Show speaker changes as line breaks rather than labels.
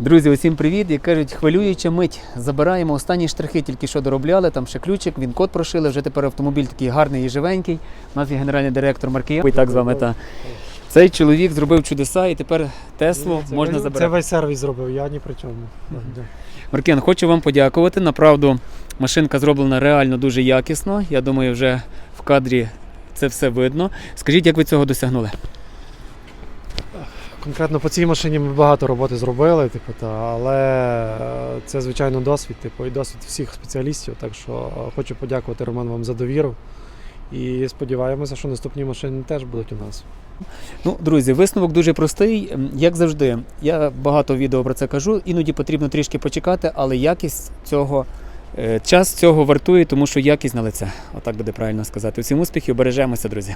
Друзі, усім привіт! Як кажуть, хвилююча мить. Забираємо останні штрихи, тільки що доробляли, там ще ключик, він код прошили. Вже тепер автомобіль такий гарний і живенький. У нас є генеральний директор Маркія. І так з вами та. Цей чоловік зробив чудеса і тепер Теслу
Це
можна забирати.
Це весь сервіс зробив, я ні при чому. Да.
Маркіян, хочу вам подякувати. Направду, машинка зроблена реально дуже якісно. Я думаю, вже в кадрі це все видно. Скажіть, як ви цього досягнули?
Конкретно по цій машині ми багато роботи зробили, типу, та, але е, це, звичайно, досвід, типу, і досвід всіх спеціалістів. Так що е, хочу подякувати Роман вам за довіру. І сподіваємося, що наступні машини теж будуть у нас.
Ну, друзі, висновок дуже простий. Як завжди, я багато відео про це кажу. Іноді потрібно трішки почекати, але якість цього, е, час цього вартує, тому що якість на лице. Отак буде правильно сказати. Усім успіхів, бережемося, друзі.